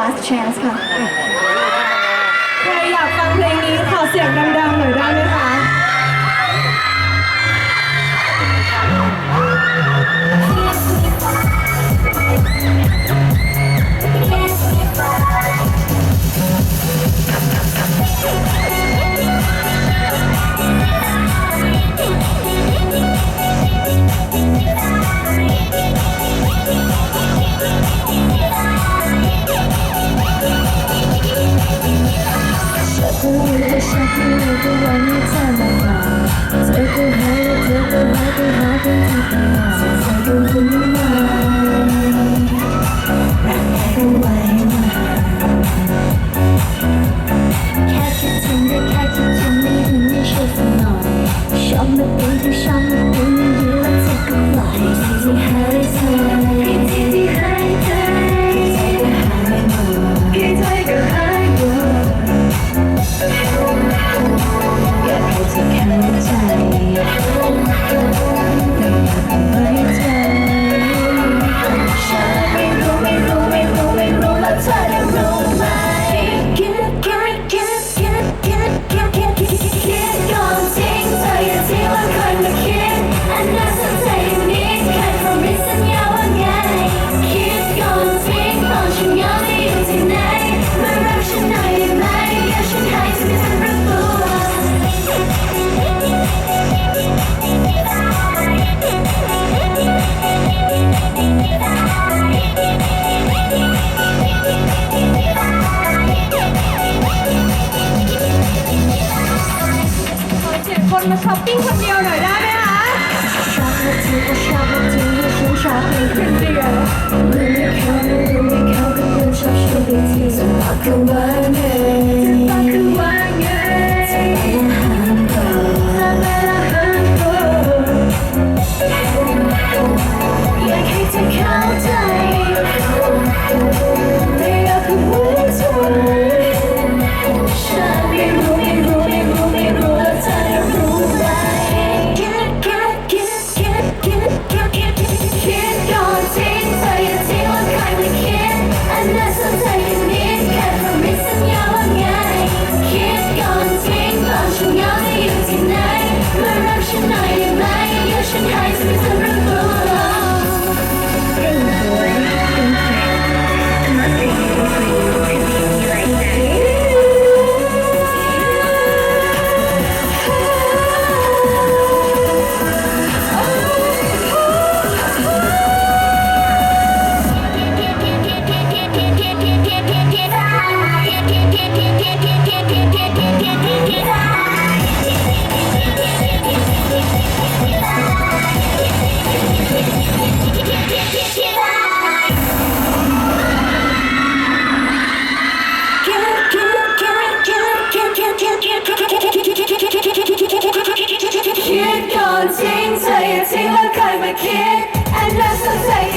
last chance ค่ะ ใครอยากฟังเพลงนี้ขอเสียงดังๆหน่อยได้ไหม shake 你怎么办最后还是最后还是 need Can't you. มาช้อปปิ้งคนเดียวหน่อยได้ไหมคะเดียว Tell you ting like I'm a kid And that's the thing